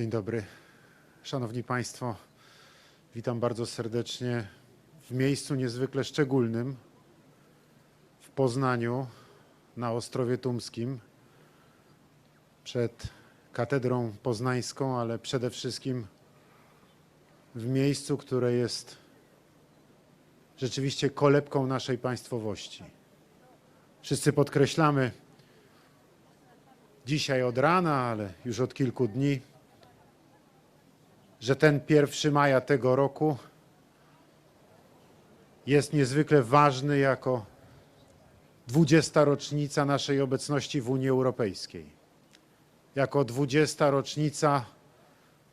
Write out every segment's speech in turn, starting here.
Dzień dobry. Szanowni Państwo, witam bardzo serdecznie w miejscu niezwykle szczególnym w Poznaniu na Ostrowie Tumskim przed Katedrą Poznańską, ale przede wszystkim w miejscu, które jest rzeczywiście kolebką naszej państwowości. Wszyscy podkreślamy dzisiaj od rana, ale już od kilku dni, że ten 1 maja tego roku jest niezwykle ważny jako 20. rocznica naszej obecności w Unii Europejskiej. Jako 20. rocznica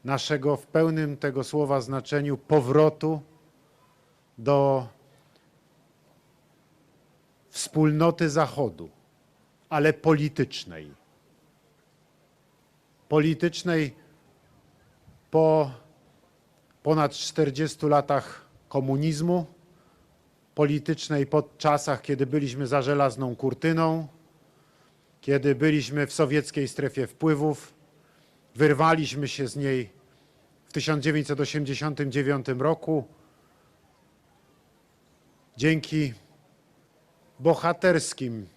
naszego w pełnym tego słowa znaczeniu powrotu do wspólnoty Zachodu, ale politycznej. Politycznej po ponad 40 latach komunizmu, politycznej po czasach, kiedy byliśmy za żelazną kurtyną, kiedy byliśmy w sowieckiej strefie wpływów, wyrwaliśmy się z niej w 1989 roku. Dzięki bohaterskim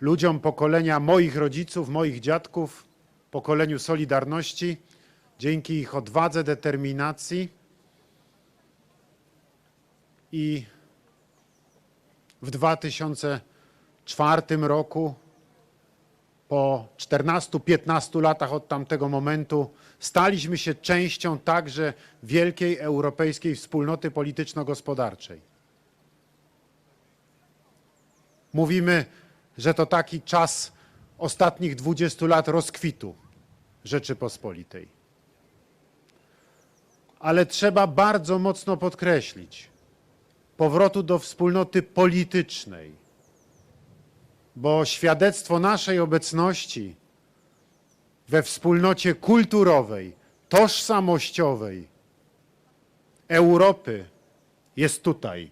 ludziom pokolenia moich rodziców, moich dziadków, pokoleniu Solidarności, dzięki ich odwadze, determinacji i w 2004 roku, po 14-15 latach od tamtego momentu, staliśmy się częścią także wielkiej europejskiej wspólnoty polityczno-gospodarczej. Mówimy, że to taki czas ostatnich 20 lat rozkwitu Rzeczypospolitej. Ale trzeba bardzo mocno podkreślić powrotu do wspólnoty politycznej, bo świadectwo naszej obecności we wspólnocie kulturowej, tożsamościowej Europy jest tutaj.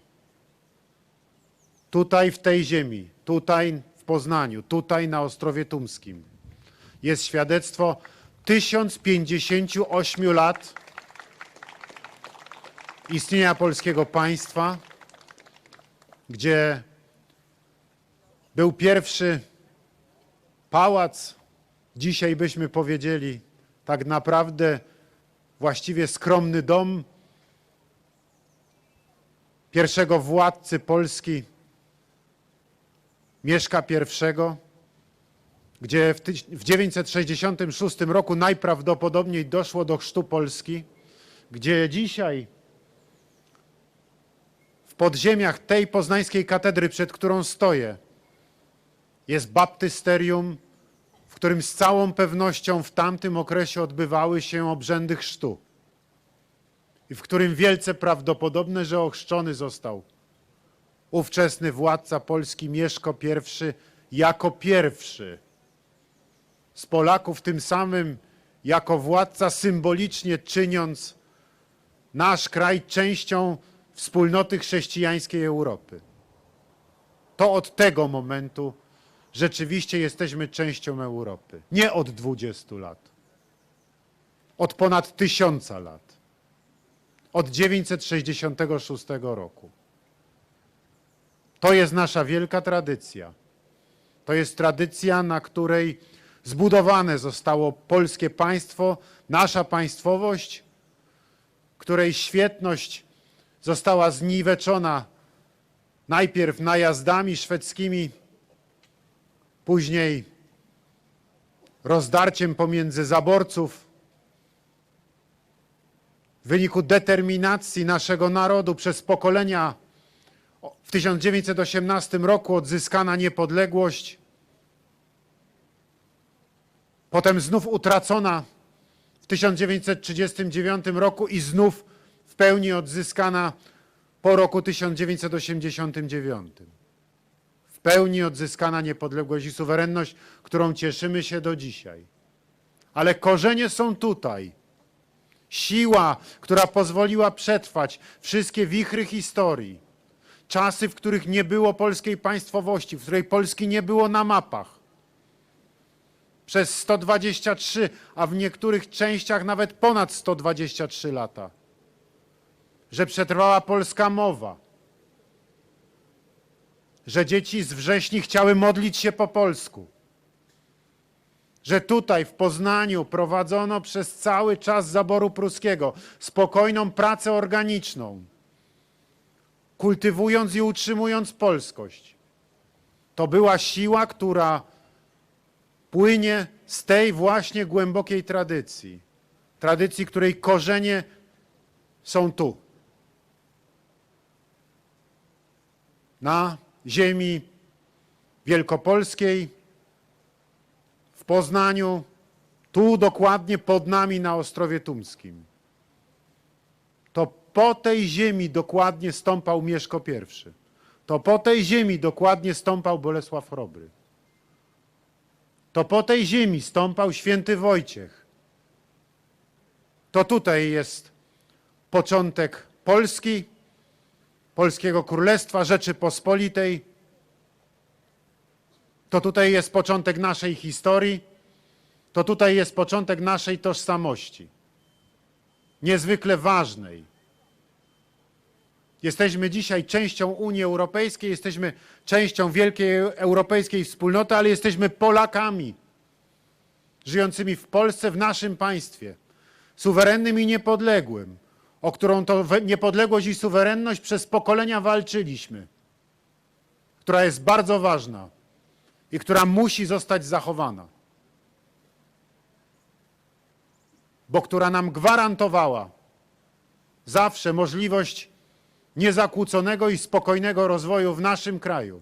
Tutaj w tej ziemi, tutaj w Poznaniu, tutaj na Ostrowie Tumskim. Jest świadectwo 1058 lat istnienia polskiego państwa, gdzie był pierwszy pałac, dzisiaj byśmy powiedzieli, tak naprawdę właściwie skromny dom pierwszego władcy Polski, Mieszka I, gdzie w tyś- w 966 roku najprawdopodobniej doszło do chrztu Polski, gdzie dzisiaj podziemiach tej poznańskiej katedry, przed którą stoję, jest baptysterium, w którym z całą pewnością w tamtym okresie odbywały się obrzędy chrztu i w którym wielce prawdopodobne, że ochrzczony został ówczesny władca Polski Mieszko I jako pierwszy z Polaków, tym samym jako władca symbolicznie czyniąc nasz kraj częścią wspólnoty chrześcijańskiej Europy. To od tego momentu rzeczywiście jesteśmy częścią Europy. Nie od 20 lat. Od ponad tysiąca lat. Od 966 roku. To jest nasza wielka tradycja. To jest tradycja, na której zbudowane zostało polskie państwo, nasza państwowość, której świetność została zniweczona najpierw najazdami szwedzkimi, później rozdarciem pomiędzy zaborców, w wyniku determinacji naszego narodu przez pokolenia w 1918 roku odzyskana niepodległość, potem znów utracona w 1939 roku i znów pełni odzyskana po roku 1989. W pełni odzyskana niepodległość i suwerenność, którą cieszymy się do dzisiaj. Ale korzenie są tutaj. Siła, która pozwoliła przetrwać wszystkie wichry historii czasy, w których nie było polskiej państwowości, w której Polski nie było na mapach. przez 123, a w niektórych częściach nawet ponad 123 lata. Że przetrwała polska mowa. Że dzieci z wrześni chciały modlić się po polsku. Że tutaj w Poznaniu prowadzono przez cały czas zaboru pruskiego spokojną pracę organiczną, kultywując i utrzymując polskość. To była siła, która płynie z tej właśnie głębokiej tradycji. Tradycji, której korzenie są tu. Na ziemi wielkopolskiej, w Poznaniu, tu dokładnie pod nami na Ostrowie Tumskim. To po tej ziemi dokładnie stąpał Mieszko I. To po tej ziemi dokładnie stąpał Bolesław Chrobry. To po tej ziemi stąpał święty Wojciech. To tutaj jest początek Polski, Polskiego Królestwa, Rzeczypospolitej. To tutaj jest początek naszej historii. To tutaj jest początek naszej tożsamości. Niezwykle ważnej. Jesteśmy dzisiaj częścią Unii Europejskiej, jesteśmy częścią wielkiej europejskiej wspólnoty, ale jesteśmy Polakami żyjącymi w Polsce, w naszym państwie, suwerennym i niepodległym, o którą to niepodległość i suwerenność przez pokolenia walczyliśmy, która jest bardzo ważna i która musi zostać zachowana, bo która nam gwarantowała zawsze możliwość niezakłóconego i spokojnego rozwoju w naszym kraju,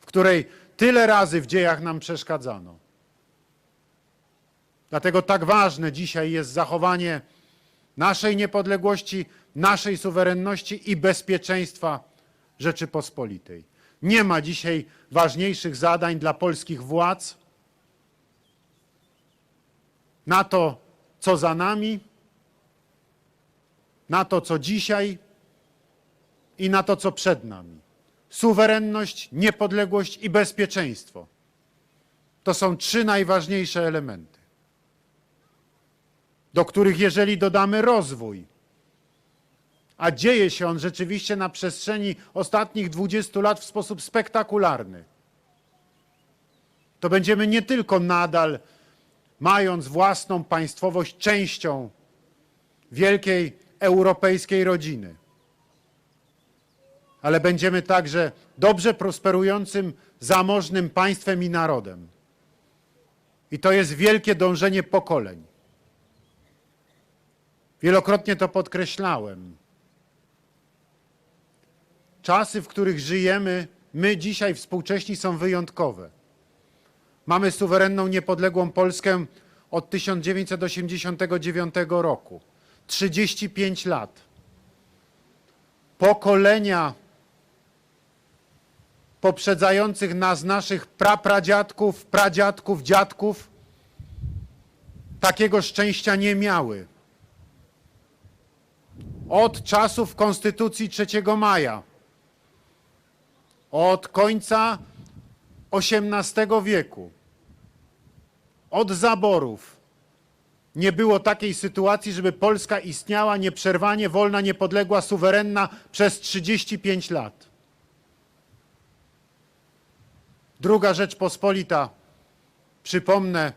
w której tyle razy w dziejach nam przeszkadzano. Dlatego tak ważne dzisiaj jest zachowanie naszej niepodległości, naszej suwerenności i bezpieczeństwa Rzeczypospolitej. Nie ma dzisiaj ważniejszych zadań dla polskich władz na to, co za nami, na to, co dzisiaj i na to, co przed nami. Suwerenność, niepodległość i bezpieczeństwo. To są trzy najważniejsze elementy, do których jeżeli dodamy rozwój, a dzieje się on rzeczywiście na przestrzeni ostatnich 20 lat w sposób spektakularny, to będziemy nie tylko nadal, mając własną państwowość, częścią wielkiej europejskiej rodziny, ale będziemy także dobrze prosperującym, zamożnym państwem i narodem. I to jest wielkie dążenie pokoleń. Wielokrotnie to podkreślałem. Czasy, w których żyjemy, my dzisiaj współcześni są wyjątkowe. Mamy suwerenną, niepodległą Polskę od 1989 roku. 35 lat. Pokolenia poprzedzających nas, naszych prapradziadków, pradziadków, dziadków, takiego szczęścia nie miały. Od czasów Konstytucji 3 maja, od końca XVIII wieku, od zaborów, nie było takiej sytuacji, żeby Polska istniała nieprzerwanie, wolna, niepodległa, suwerenna przez 35 lat. Druga Rzeczpospolita, przypomnę,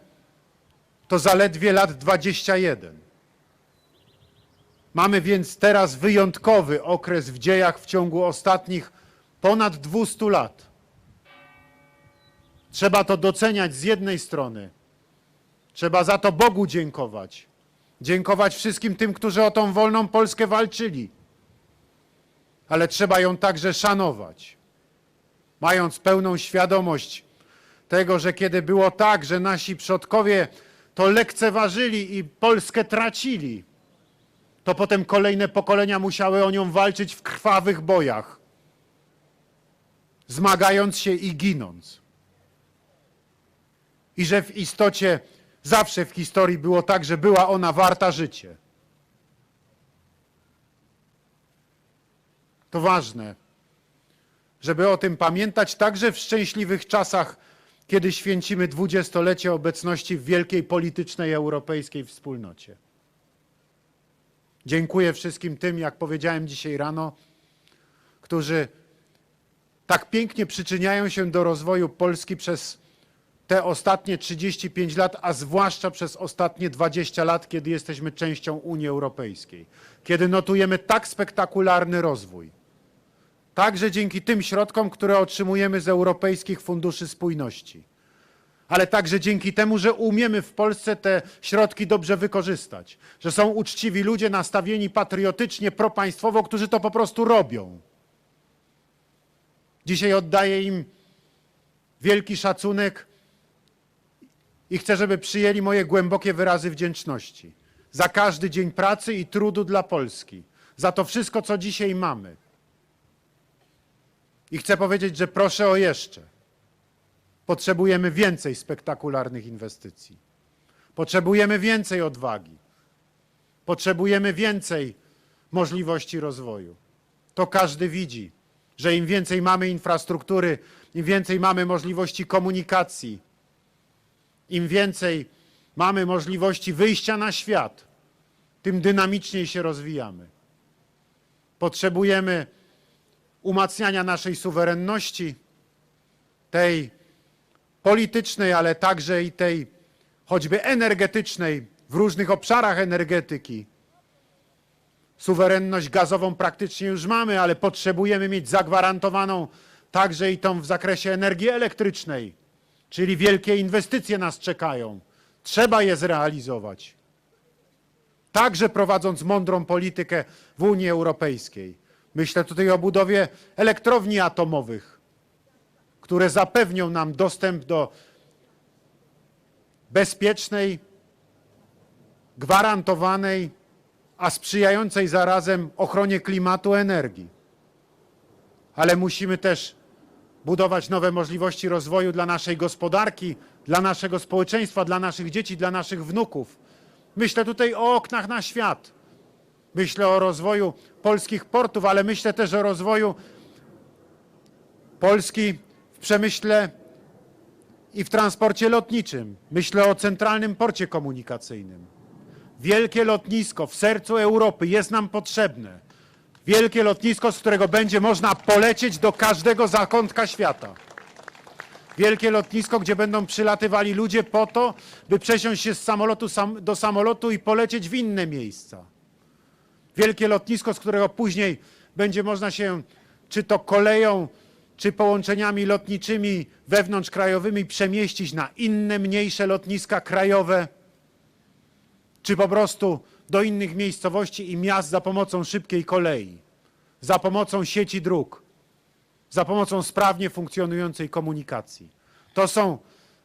to zaledwie lat 21. Mamy więc teraz wyjątkowy okres w dziejach w ciągu ostatnich ponad 200 lat. Trzeba to doceniać z jednej strony. Trzeba za to Bogu dziękować. Dziękować wszystkim tym, którzy o tą wolną Polskę walczyli. Ale trzeba ją także szanować mając pełną świadomość tego, że kiedy było tak, że nasi przodkowie to lekceważyli i Polskę tracili, to potem kolejne pokolenia musiały o nią walczyć w krwawych bojach, zmagając się i ginąc. I że w istocie zawsze w historii było tak, że była ona warta życie. To ważne żeby o tym pamiętać także w szczęśliwych czasach kiedy święcimy dwudziestolecie obecności w wielkiej politycznej europejskiej wspólnocie. Dziękuję wszystkim tym, jak powiedziałem dzisiaj rano, którzy tak pięknie przyczyniają się do rozwoju Polski przez te ostatnie 35 lat, a zwłaszcza przez ostatnie 20 lat, kiedy jesteśmy częścią Unii Europejskiej, kiedy notujemy tak spektakularny rozwój. Także dzięki tym środkom, które otrzymujemy z europejskich funduszy spójności, ale także dzięki temu, że umiemy w Polsce te środki dobrze wykorzystać, że są uczciwi ludzie nastawieni patriotycznie, propaństwowo, którzy to po prostu robią. Dzisiaj oddaję im wielki szacunek i chcę, żeby przyjęli moje głębokie wyrazy wdzięczności za każdy dzień pracy i trudu dla Polski, za to wszystko, co dzisiaj mamy. I chcę powiedzieć, że proszę o jeszcze. Potrzebujemy więcej spektakularnych inwestycji. Potrzebujemy więcej odwagi. Potrzebujemy więcej możliwości rozwoju. To każdy widzi, że im więcej mamy infrastruktury, im więcej mamy możliwości komunikacji, im więcej mamy możliwości wyjścia na świat, tym dynamiczniej się rozwijamy. Potrzebujemy umacniania naszej suwerenności, tej politycznej, ale także i tej choćby energetycznej w różnych obszarach energetyki. Suwerenność gazową praktycznie już mamy, ale potrzebujemy mieć zagwarantowaną także i tą w zakresie energii elektrycznej, czyli wielkie inwestycje nas czekają. Trzeba je zrealizować. Także prowadząc mądrą politykę w Unii Europejskiej. Myślę tutaj o budowie elektrowni atomowych, które zapewnią nam dostęp do bezpiecznej, gwarantowanej, a sprzyjającej zarazem ochronie klimatu energii. Ale musimy też budować nowe możliwości rozwoju dla naszej gospodarki, dla naszego społeczeństwa, dla naszych dzieci, dla naszych wnuków. Myślę tutaj o oknach na świat. Myślę o rozwoju polskich portów, ale myślę też o rozwoju Polski przemyśle i w transporcie lotniczym. Myślę o centralnym porcie komunikacyjnym. Wielkie lotnisko w sercu Europy jest nam potrzebne. Wielkie lotnisko, z którego będzie można polecieć do każdego zakątka świata. Wielkie lotnisko, gdzie będą przylatywali ludzie po to, by przesiąść się z samolotu sam, do samolotu i polecieć w inne miejsca. Wielkie lotnisko, z którego później będzie można się czy to koleją, czy połączeniami lotniczymi wewnątrzkrajowymi przemieścić na inne, mniejsze lotniska krajowe, czy po prostu do innych miejscowości i miast za pomocą szybkiej kolei, za pomocą sieci dróg, za pomocą sprawnie funkcjonującej komunikacji. To są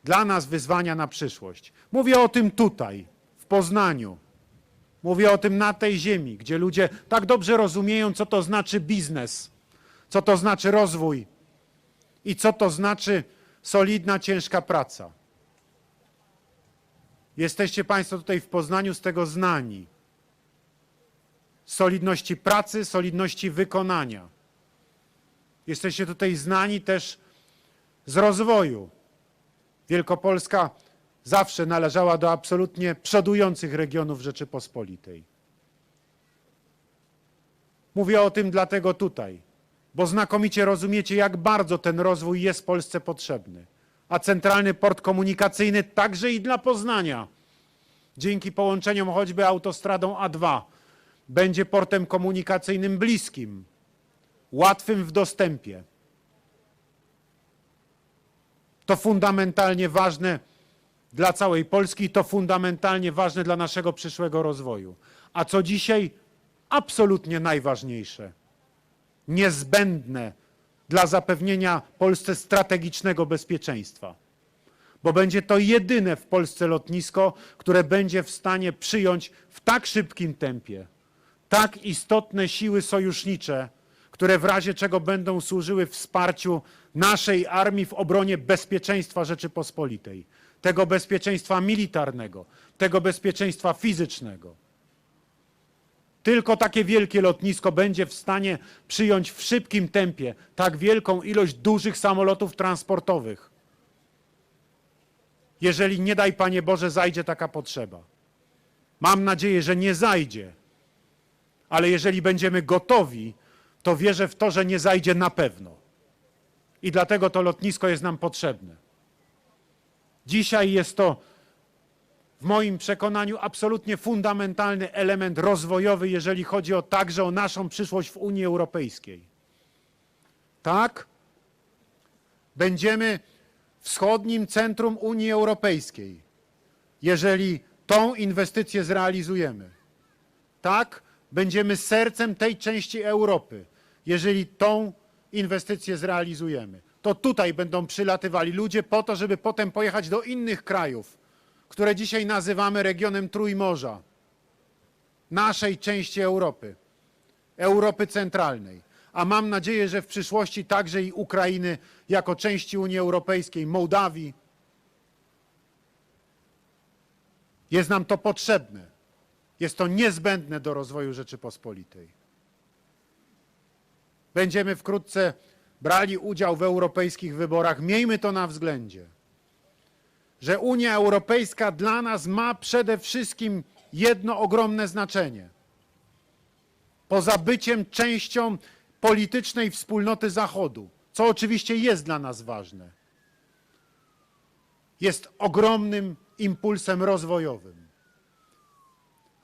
dla nas wyzwania na przyszłość. Mówię o tym tutaj, w Poznaniu. Mówię o tym na tej ziemi, gdzie ludzie tak dobrze rozumieją, co to znaczy biznes, co to znaczy rozwój i co to znaczy solidna, ciężka praca. Jesteście Państwo tutaj w Poznaniu z tego znani. Solidności pracy, solidności wykonania. Jesteście tutaj znani też z rozwoju. Wielkopolska zawsze należała do absolutnie przodujących regionów Rzeczypospolitej. Mówię o tym dlatego tutaj, bo znakomicie rozumiecie, jak bardzo ten rozwój jest Polsce potrzebny. A centralny port komunikacyjny także i dla Poznania, dzięki połączeniom choćby autostradą A2, będzie portem komunikacyjnym bliskim, łatwym w dostępie. To fundamentalnie ważne dla całej Polski i to fundamentalnie ważne dla naszego przyszłego rozwoju. A co dzisiaj absolutnie najważniejsze, niezbędne dla zapewnienia Polsce strategicznego bezpieczeństwa. Bo będzie to jedyne w Polsce lotnisko, które będzie w stanie przyjąć w tak szybkim tempie tak istotne siły sojusznicze, które w razie czego będą służyły wsparciu naszej armii w obronie bezpieczeństwa Rzeczypospolitej, tego bezpieczeństwa militarnego, tego bezpieczeństwa fizycznego. Tylko takie wielkie lotnisko będzie w stanie przyjąć w szybkim tempie tak wielką ilość dużych samolotów transportowych. jeżeli nie daj Panie Boże, zajdzie taka potrzeba. Mam nadzieję, że nie zajdzie, ale jeżeli będziemy gotowi, to wierzę w to, że nie zajdzie na pewno. I dlatego to lotnisko jest nam potrzebne. Dzisiaj jest to w moim przekonaniu absolutnie fundamentalny element rozwojowy, jeżeli chodzi o także o naszą przyszłość w Unii Europejskiej. Tak? Będziemy wschodnim centrum Unii Europejskiej, jeżeli tą inwestycję zrealizujemy. Tak? Będziemy sercem tej części Europy, jeżeli tą inwestycję zrealizujemy. To tutaj będą przylatywali ludzie po to, żeby potem pojechać do innych krajów, które dzisiaj nazywamy regionem Trójmorza, naszej części Europy, Europy Centralnej. A mam nadzieję, że w przyszłości także i Ukrainy jako części Unii Europejskiej, Mołdawii. Jest nam to potrzebne. Jest to niezbędne do rozwoju Rzeczypospolitej. Będziemy wkrótce brali udział w europejskich wyborach. Miejmy to na względzie że Unia Europejska dla nas ma przede wszystkim jedno ogromne znaczenie. Poza byciem częścią politycznej wspólnoty Zachodu, co oczywiście jest dla nas ważne, jest ogromnym impulsem rozwojowym.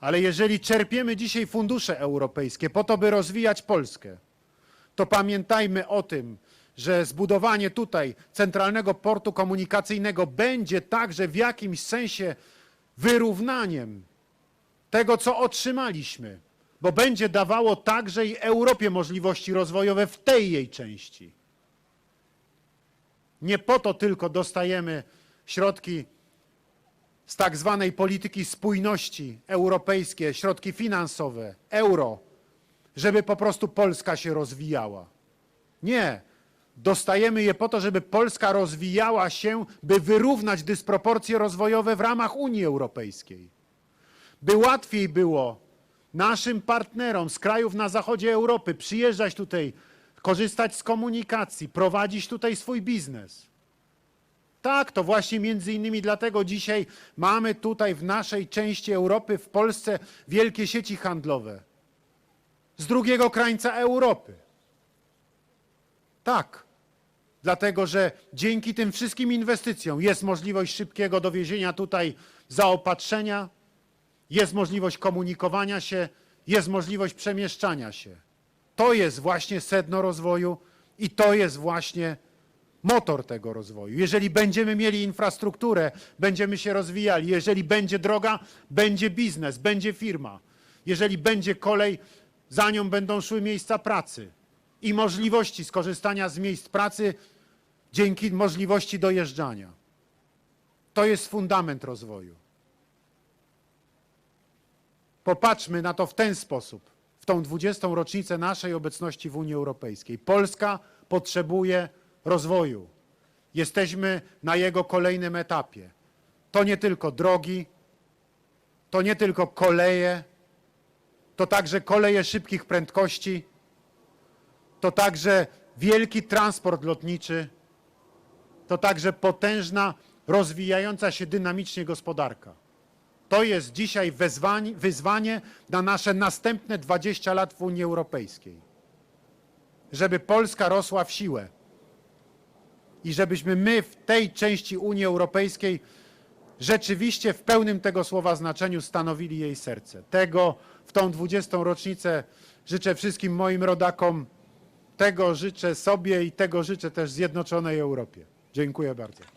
Ale jeżeli czerpiemy dzisiaj fundusze europejskie po to, by rozwijać Polskę, to pamiętajmy o tym, że zbudowanie tutaj centralnego portu komunikacyjnego będzie także w jakimś sensie wyrównaniem tego, co otrzymaliśmy, bo będzie dawało także i Europie możliwości rozwojowe w tej jej części. Nie po to tylko dostajemy środki z tak zwanej polityki spójności europejskie, środki finansowe, euro, żeby po prostu Polska się rozwijała. Nie. Dostajemy je po to, żeby Polska rozwijała się, by wyrównać dysproporcje rozwojowe w ramach Unii Europejskiej. By łatwiej było naszym partnerom z krajów na zachodzie Europy przyjeżdżać tutaj, korzystać z komunikacji, prowadzić tutaj swój biznes. Tak, to właśnie między innymi dlatego dzisiaj mamy tutaj w naszej części Europy, w Polsce, wielkie sieci handlowe. Z drugiego krańca Europy. Tak. Dlatego, że dzięki tym wszystkim inwestycjom jest możliwość szybkiego dowiezienia tutaj zaopatrzenia, jest możliwość komunikowania się, jest możliwość przemieszczania się. To jest właśnie sedno rozwoju i to jest właśnie motor tego rozwoju. Jeżeli będziemy mieli infrastrukturę, będziemy się rozwijali. Jeżeli będzie droga, będzie biznes, będzie firma. Jeżeli będzie kolej, za nią będą szły miejsca pracy i możliwości skorzystania z miejsc pracy dzięki możliwości dojeżdżania. To jest fundament rozwoju. Popatrzmy na to w ten sposób, w tą 20. rocznicę naszej obecności w Unii Europejskiej. Polska potrzebuje rozwoju. Jesteśmy na jego kolejnym etapie. To nie tylko drogi, to nie tylko koleje, to także koleje szybkich prędkości, to także wielki transport lotniczy, to także potężna, rozwijająca się dynamicznie gospodarka. To jest dzisiaj wezwanie, wyzwanie na nasze następne 20 lat w Unii Europejskiej. Żeby Polska rosła w siłę i żebyśmy my w tej części Unii Europejskiej rzeczywiście w pełnym tego słowa znaczeniu stanowili jej serce. Tego w tą 20. rocznicę życzę wszystkim moim rodakom, tego życzę sobie i tego życzę też Zjednoczonej Europie. Dziękuję bardzo.